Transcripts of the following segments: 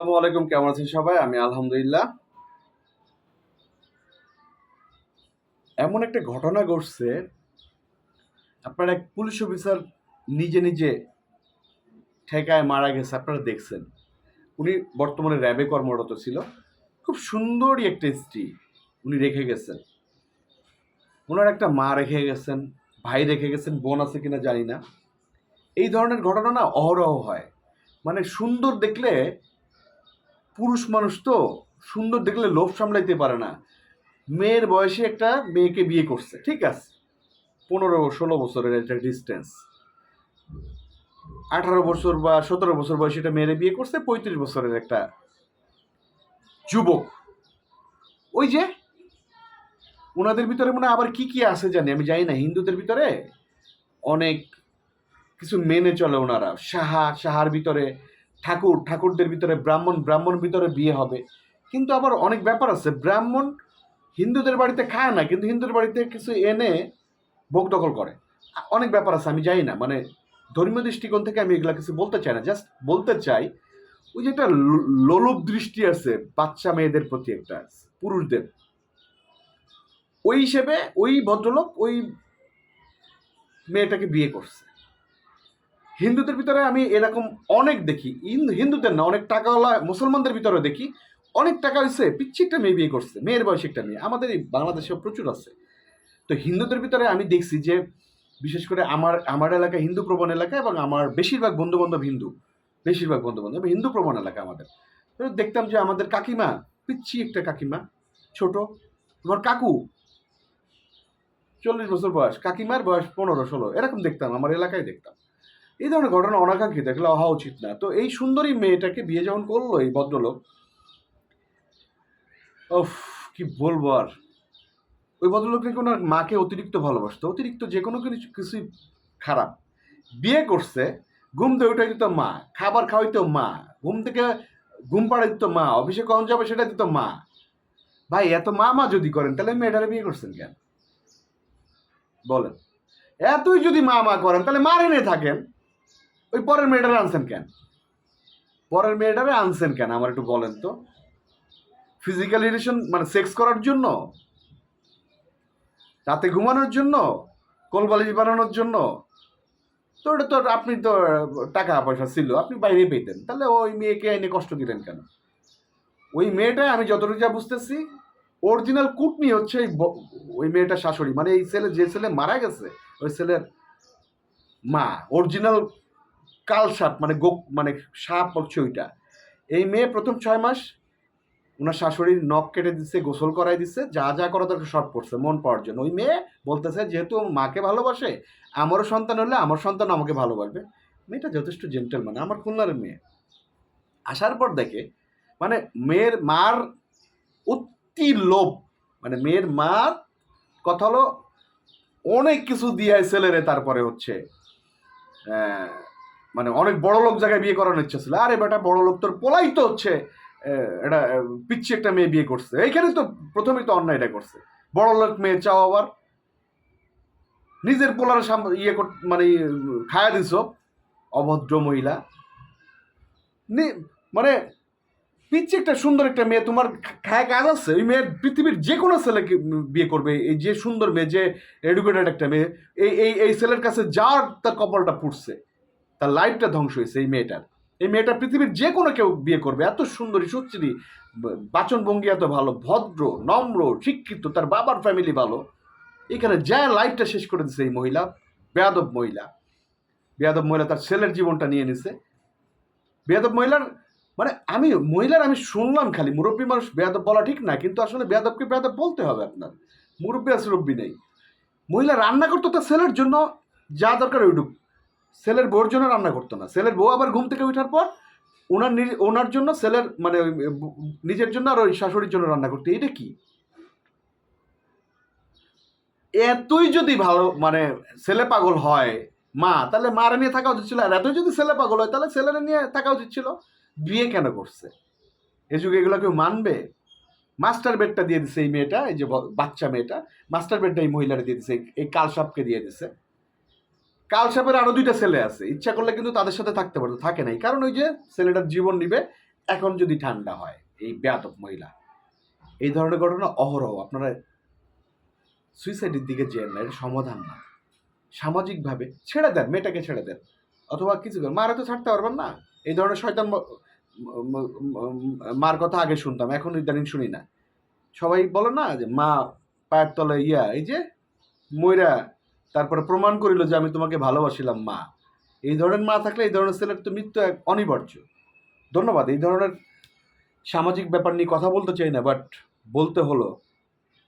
আসসালামু আলাইকুম, কেমন আছেন সবাই? আমি আলহামদুলিল্লাহ। এমন একটা ঘটনা ঘটছে, আপনার এক পুলিশ অফিসার নিজে নিজে ঠেকায় মারা গেছে, আপনারা দেখছেন। উনি বর্তমানে র্যাবে কর্মরত ছিল। খুব সুন্দরই একটা স্ত্রী উনি রেখে গেছেন। ওনার একটা মা রেখে গেছেন, ভাই রেখে গেছেন, বোন আছে কিনা জানি না। এই ধরনের ঘটনা না অহরহ হয়। মানে সুন্দর দেখলে পুরুষ মানুষ তো সুন্দর দেখলে লোভ সামলাইতে পারে না। মেয়ের বয়সে একটা মেয়েকে বিয়ে করছে, ঠিক আছে? পনেরো, ষোলো বছরের একটা ডিস্টেন্স আঠারো বছর বা সতেরো বছর বয়সে একটা মেয়েরে বিয়ে করছে, পঁয়ত্রিশ বছরের একটা যুবক। ওই যে, ওনাদের ভিতরে মনে আবার কি কি আছে জানি, আমি জানি না, হিন্দুদের ভিতরে অনেক কিছু মেনে চলে ওনারা। সাহা, সাহার ভিতরে ঠাকুর, ঠাকুরদের ভিতরে ব্রাহ্মণ ব্রাহ্মণ ভিতরে বিয়ে হবে। কিন্তু আবার অনেক ব্যাপার আছে, ব্রাহ্মণ হিন্দুদের বাড়িতে খায় না, কিন্তু হিন্দুদের বাড়িতে কিছু এনে ভোগ দখল করে। অনেক ব্যাপার আছে, আমি জানি না মানে ধর্মীয় দৃষ্টিকোণ থেকে আমি এগুলা কিছু বলতে চাই না, জাস্ট বলতে চাই, ওই যে একটা লোলুপ দৃষ্টি আছে বাচ্চা মেয়েদের প্রতি একটা, পুরুষদের। ওই হিসেবে ওই ভদ্রলোক ওই মেয়েটাকে বিয়ে করছে। হিন্দুদের ভিতরে আমি এরকম অনেক দেখি। হিন্দুদের না, অনেক টাকাওয়ালা মুসলমানদের ভিতরে দেখি। অনেক টাকা হয়েছে পিচ্ছি একটা মেয়ে বিয়ে করছে, মেয়ের বয়সে একটা মেয়ে। আমাদের এই বাংলাদেশেও প্রচুর আছে। তো হিন্দুদের ভিতরে আমি দেখছি যে, বিশেষ করে আমার আমার এলাকা হিন্দু প্রবণ এলাকা এবং আমার বেশিরভাগ বন্ধু বান্ধব হিন্দু, বেশিরভাগ বন্ধু বান্ধব হিন্দু প্রবণ এলাকা আমাদের। দেখতাম যে আমাদের কাকিমা, পিচ্ছি একটা কাকিমা, ছোট। তোমার কাকু, চল্লিশ বছর বয়স, কাকিমার বয়স পনেরো, ষোলো, এরকম দেখতাম, আমার এলাকায় দেখতাম। এই ধরনের ঘটনা অনাকাঙ্ক্ষিত, এগুলো হওয়া উচিত না। তো এই সুন্দরী মেয়েটাকে বিয়ে যখন করল, এই ভদ্রলোক ওফ কি বলব আর? ওই ভদ্রলোক নাকি ওনার মাকে অতিরিক্ত ভালোবাসতো, অতিরিক্ত যে কোনো কিছু, কিছুই খারাপ। বিয়ে করছে, ঘুম থেকে উঠে দিত মা, খাবার খাওয়াইতো মা, ঘুম থেকে ঘুম পাড়াই দিত মা, অফিসে কখন যাবে সেটা দিত মা। ভাই, এত মা মা যদি করেন, তাহলে মেয়েটারে বিয়ে করছেন কেন? বলেন। এতই যদি মা মা করেন, তাহলে মার এনে থাকেন। ওই পরের মেয়েটারে আনছেন কেন? পরের মেয়েটারে আনছেন কেন? আমার একটু বলেন তো। ফিজিক্যাল রিলেশন মানে সেক্স করার জন্য? রাতে ঘুমানোর জন্য? কোলবালিশ বানানোর জন্য? তো ওটা তো আপনি তো, টাকা পয়সা ছিল, আপনি বাইরে পেতেন। তাহলে ওই মেয়েকে এনে কষ্ট দিলেন কেন? ওই মেয়েটা আমি যতটুকু যা বুঝতেছি অরিজিনাল কুটনি হচ্ছে এই ওই মেয়েটা শাশুড়ি। মানে এই ছেলে, যে ছেলে মারা গেছে, ওই ছেলের মা অরিজিনাল কাল সাপ মানে গো মানে সাপ হচ্ছে ওইটা। এই মেয়ে প্রথম ছয় মাস, ওনার শাশুড়ির নখ কেটে দিচ্ছে গোসল করাই দিচ্ছে যা যা করা দরকার সব করছে, মন পাওয়ার জন্য। ওই মেয়ে বলতেছে, যেহেতু মাকে ভালোবাসে, আমারও সন্তান হলে আমার সন্তান আমাকে ভালোবাসবে। মেয়েটা যথেষ্ট জেন্টেল মানে আমার খুলনার মেয়ে। আসার পর দেখে মানে মেয়ের মার অতি লোভ মানে মেয়ের মার কথা হলো, অনেক কিছু দিয়ে ছেলেরে তারপরে হচ্ছে মানে অনেক বড় লোক জায়গায় বিয়ে করানোর ইচ্ছা ছিল। আরে বেটা, বড় লোক তোর পোলাই তো হচ্ছে এটা পিচ্ছি একটা মেয়ে বিয়ে করছে। এইখানে তো প্রথমেই তো অন্যায়টা করছে। বড় লোক মেয়ে চাও আবার। নিজের পোলার ইয়ে মানে খায়া দিছ, অভদ্র মহিলা। মানে পিচ্ছি একটা সুন্দর একটা মেয়ে, তোমার খায় কাজ আছে? ওই মেয়ের পৃথিবীর যে কোনো ছেলেকে বিয়ে করবে? এই যে সুন্দর মেয়ে, যে এডুকেটেড একটা মেয়ে, এই এই এই ছেলের কাছে যার তার কপালটা ফুটছে তার লাইফটা ধ্বংস হয়েছে এই মেয়েটার। এই মেয়েটা পৃথিবীর যে কোনো কেউ বিয়ে করবে, এত সুন্দরী সুচিরি বাচন ভঙ্গি এত ভালো, ভদ্র, নম্র, শিক্ষিত, তার বাবার ফ্যামিলি ভালো। এখানে যা লাইফটা শেষ করে দিছে এই মহিলা, বেয়াদব মহিলা। বেয়াদব মহিলা তার ছেলের জীবনটা নিয়ে নিছে। বেয়াদব মহিলার মানে আমি, মহিলার আমি শুনলাম খালি, মুরব্বী মানুষ বেয়াদব বলা ঠিক না, কিন্তু আসলে বেয়াদবকে বেয়াদব বলতে হবে আপনার। মুরব্বী আছে রব্বি নেই। মহিলা রান্না করতো তার ছেলের জন্য, যা দরকার ওইটুক। ছেলের বউর জন্য রান্না করতো না। ছেলের বউ আবার ঘুম থেকে ওঠার পর ওনার ওনার জন্য ছেলের মানে নিজের জন্য আর ওই শাশুড়ির জন্য রান্না করতো। এটা কি? এতই যদি ভালো মানে ছেলে পাগল হয়, মা, তাহলে মার নিয়ে থাকা উচিত ছিল। আর এতই যদি ছেলে পাগল হয়, তাহলে ছেলেরা নিয়ে থাকা উচিত ছিল। বিয়ে কেন করছে? এ যুগে এগুলো কেউ মানবে? মাস্টার বেডটা দিয়ে দিছে এই মেয়েটা, এই যে বাচ্চা মেয়েটা। মাস্টার বেডটা এই মহিলারা দিয়ে দিছে এই- এই কালসাপকে দিয়ে দিছে। কালসাপের আরও দুইটা ছেলে আছে। ইচ্ছা করলে কিন্তু তাদের সাথে থাকতে পারতো, থাকে নাই। কারণ ওই যে ছেলেটার জীবন নিবে, এখন যদি ঠান্ডা হয়, এই ব্যাতক মহিলা। এই ধরনের ঘটনা অহরহ। আপনারা সুইসাইডের দিকে যেন না এটা সমাধান না। সামাজিকভাবে ছেড়ে দেন, মেয়েটাকে ছেড়ে দেন। অথবা কিছু মারা তো ছাড়তে পারবেন না। এই ধরনের শয়তান মার কথা আগে শুনতাম, এখন ইদানিং শুনি না। সবাই বলে না যে, মা পায়ের তলে ইয়া, এই যে ময়রা তারপরে প্রমাণ করিল যে আমি তোমাকে ভালোবাসিলাম, মা। এই ধরনের মা থাকলে এই ধরনের ছেলের তো মৃত্যু এক অনিবার্য। ধন্যবাদ, এই ধরনের সামাজিক ব্যাপার নিয়ে কথা বলতে চাই না বাট বলতে হলো,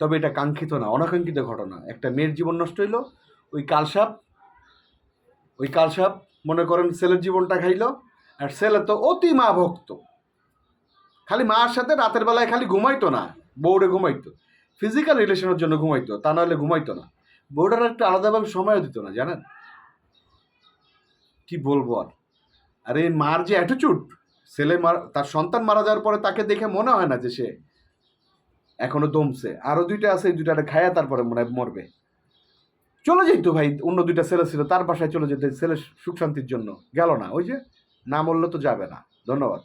তবে এটা কাঙ্ক্ষিত না, অনাকাঙ্ক্ষিত ঘটনা। একটা মেয়ের জীবন নষ্ট হইল, ওই কালসাপ ওই কালসাপ মনে করেন ছেলের জীবনটা খাইলো, আর ছেলে তো অতি মা ভক্ত। খালি মার সাথে রাতের বেলায় খালি ঘুমাইতো না, বউরে ঘুমাইতো। ফিজিক্যাল রিলেশনের জন্য ঘুমাইতো, তা নাহলে ঘুমাইতো না। বউটার একটা আলাদাভাবে সময়ও দিত না, জানেন? কি বলব আর? আর এই মার যে অ্যাটিচিউড ছেলে মার, তার সন্তান মারা যাওয়ার পরে তাকে দেখে মনে হয় না যে সে এখনও দমছে। আরও দুইটা আছে দুইটা খায়া তারপরে মনে হয় মরবে। চলে যেত ভাই, অন্য দুইটা ছেলে ছিল, তার বাসায় চলে যেতে, ছেলে সুখ শান্তির জন্য। গেল না, ওই যে না মরলে তো যাবে না। ধন্যবাদ।